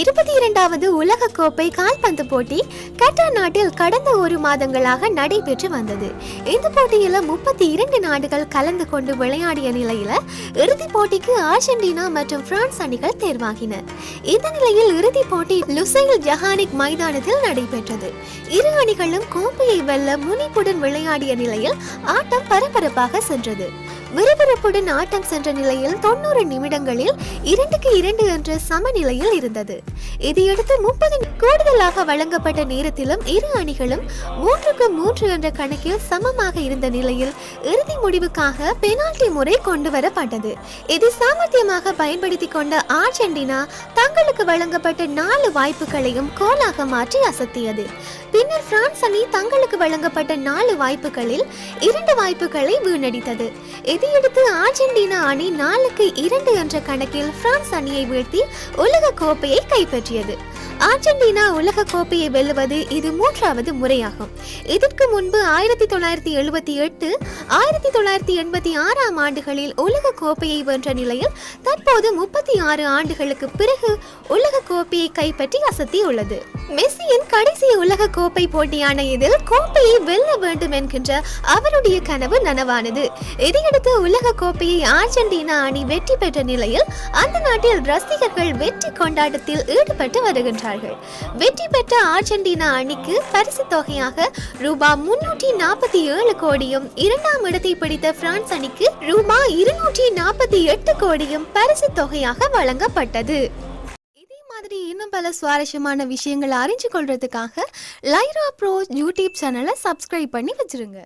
இருபத்தி இரண்டாவது உலக கோப்பை கால்பந்து போட்டி கட்டார் நாட்டில் கடந்த ஒரு மாதங்களாக நடைபெற்று வந்தது. இந்த போட்டியில முப்பத்தி இரண்டு நாடுகள் கலந்து கொண்டு விளையாடிய நிலையில இறுதிப் போட்டிக்கு அர்ஜென்டினா மற்றும் பிரான்ஸ் அணிகள் தேர்வாகின. இந்த நிலையில் இறுதிப் போட்டி லுசைல் ஜஹானிக் மைதானத்தில் நடைபெற்றது. இரு அணிகளும் கோப்பையை வெல்ல முனைப்புடன் விளையாடிய நிலையில் ஆட்டம் பரபரப்பாக சென்றது. விறுவிறுப்புடன் ஆட்டம் சென்ற நிலையில் தொண்ணூறு நிமிடங்களில் இரண்டுக்கு இரண்டு என்ற சமநிலையில் இருந்தது. இதையடுத்து முப்பது கூடுதலாக வழங்கப்பட்ட நேரத்திலும் இரு அணிகளும் மூன்றுக்கு மூன்று என்ற கணக்கில் சமமாக இருந்த நிலையில் இறுதி முடிவுக்காக பெனால்டி முறை கொண்டு வரப்பட்டது இதை சாமர்த்தியமாக பயன்படுத்தி கொண்ட அர்ஜென்டினா தங்களுக்கு வழங்கப்பட்ட நாலு வாய்ப்புகளையும் கோலாக மாற்றி அசத்தியது. பின்னர் பிரான்ஸ் அணி தங்களுக்கு வழங்கப்பட்ட நாலு வாய்ப்புகளில் இரண்டு வாய்ப்புகளை வீணடித்தது. இதையடுத்து அர்ஜென்டினா அணி நாலுக்கு இரண்டு என்ற கணக்கில் பிரான்ஸ் அணியை வீழ்த்தி உலக கோப்பையை கைப்பற்றியது. அர்ஜென்டினா உலக கோப்பையை வெல்லுவது இது மூன்றாவது முறையாகும். இதற்கு முன்பு ஆயிரத்தி தொள்ளாயிரத்தி எழுபத்தி எட்டு ஆயிரத்தி தொள்ளாயிரத்தி எண்பத்தி ஆறாம் ஆண்டுகளில் உலக கோப்பையை வென்ற நிலையில் தற்போது முப்பத்தி ஆறு ஆண்டுகளுக்கு பிறகு உலக கோப்பையை கைப்பற்றி அசத்தியுள்ளது மெஸ்ஸியின் கடைசி உலக கோப்பை போட்டியான இதில் கோப்பையை வெல்ல வேண்டும் என்கின்ற அவருடைய கனவு நனவானது. இதையடுத்து உலக கோப்பையை அர்ஜென்டினா அணி வெற்றி பெற்ற நிலையில் அந்த நாட்டில் ரசிகர்கள் வெற்றி கொண்டாட்டத்தில் ஈடுபட்டு வருகின்றார்கள் வெற்றி பெற்ற அர்ஜென்டினா அணிக்கு பரிசு தொகையாக ரூபாய் முன்னூற்றி நாற்பத்தி ஏழு கோடியும் இரண்டாம் இடத்தை பிடித்த பிரான்ஸ் அணிக்கு ரூபாய் இருநூற்றி நாற்பத்தி எட்டு கோடியும் பரிசு தொகையாக வழங்கப்பட்டது. இதே மாதிரி இன்னும் பல சுவாரஸ்யமான விஷயங்களை அறிஞ்சு கொள்றதுக்காக லைரா ப்ரோ யூடியூப் சேனலை சப்ஸ்கிரைப் பண்ணி வச்சிருங்க.